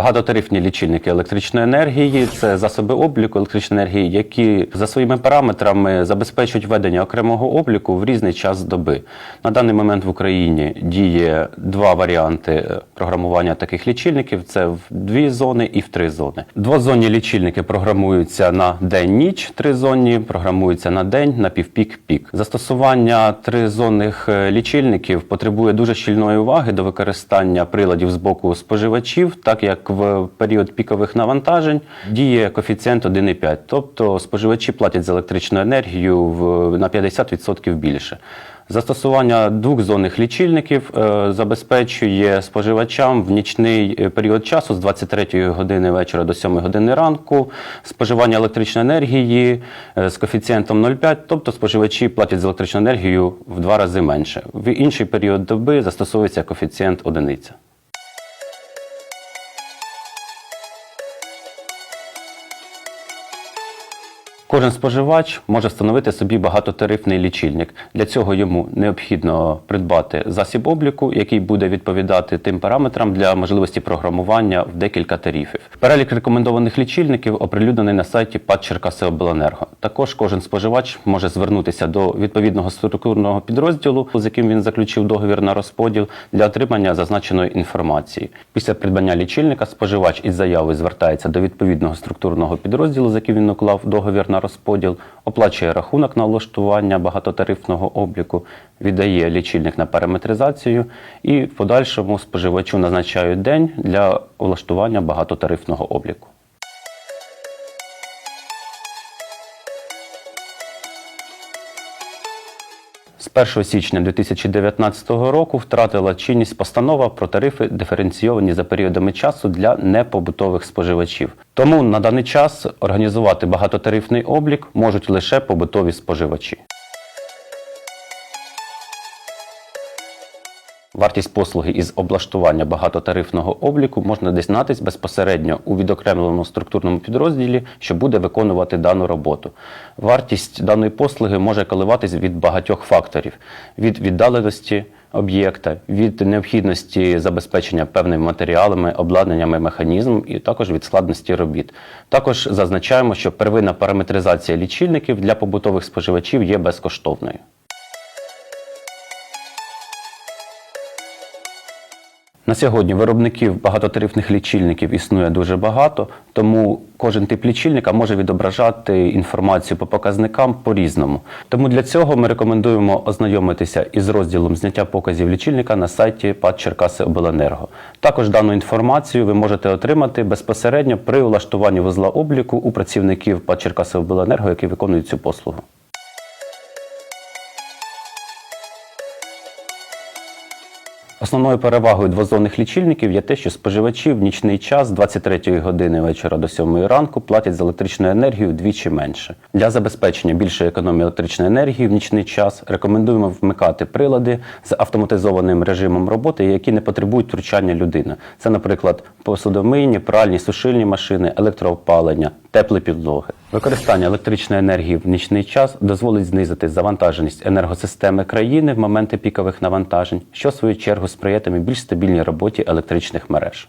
Багатотарифні лічильники електричної енергії це засоби обліку електричної енергії, які за своїми параметрами забезпечують ведення окремого обліку в різний час доби. На даний момент в Україні діє два варіанти е, програмування таких лічильників: це в дві зони і в три зони. Двозонні лічильники програмуються на день-ніч, тризонні програмуються на день, на півпік-пік. Застосування тризонних е, лічильників потребує дуже щільної уваги до використання приладів з боку споживачів, так як в період пікових навантажень діє коефіцієнт 1,5, тобто споживачі платять за електричну енергію в, на 50% більше. Застосування двохзонних лічильників е, забезпечує споживачам в нічний е, період часу з 23 години вечора до 7 години ранку споживання електричної енергії е, з коефіцієнтом 0,5, тобто споживачі платять за електричну енергію в два рази менше. В інший період доби застосовується коефіцієнт одиниця. Кожен споживач може встановити собі багатотарифний лічильник. Для цього йому необхідно придбати засіб обліку, який буде відповідати тим параметрам для можливості програмування в декілька тарифів. Перелік рекомендованих лічильників оприлюднений на сайті ПАД Черкасиобленерго. Також кожен споживач може звернутися до відповідного структурного підрозділу, з яким він заключив договір на розподіл для отримання зазначеної інформації. Після придбання лічильника споживач із заявою звертається до відповідного структурного підрозділу, з яким він уклав договір розподіл, оплачує рахунок на влаштування багатотарифного обліку, віддає лічильник на параметризацію і в подальшому споживачу назначають день для влаштування багатотарифного обліку. З 1 січня 2019 року втратила чинність постанова про тарифи, диференційовані за періодами часу для непобутових споживачів. Тому на даний час організувати багатотарифний облік можуть лише побутові споживачі. Вартість послуги із облаштування багатотарифного обліку можна дізнатись безпосередньо у відокремленому структурному підрозділі, що буде виконувати дану роботу. Вартість даної послуги може коливатись від багатьох факторів: від віддаленості об'єкта, від необхідності забезпечення певними матеріалами, обладнаннями, механізмом і також від складності робіт. Також зазначаємо, що первинна параметризація лічильників для побутових споживачів є безкоштовною. На сьогодні виробників багатотарифних лічильників існує дуже багато, тому кожен тип лічильника може відображати інформацію по показникам по-різному. Тому для цього ми рекомендуємо ознайомитися із розділом зняття показів лічильника на сайті ПАД Черкаси Обленерго. Також дану інформацію ви можете отримати безпосередньо при влаштуванні вузла обліку у працівників ПАД Черкаси Обленерго, які виконують цю послугу. Основною перевагою двозонних лічильників є те, що споживачі в нічний час з 23 години вечора до 7 ранку платять за електричну енергію вдвічі менше. Для забезпечення більшої економії електричної енергії в нічний час рекомендуємо вмикати прилади з автоматизованим режимом роботи, які не потребують втручання людини. Це, наприклад, посудомийні, пральні, сушильні машини, електроопалення, теплі підлоги. Використання електричної енергії в нічний час дозволить знизити завантаженість енергосистеми країни в моменти пікових навантажень, що в свою чергу сприятиме більш стабільній роботі електричних мереж.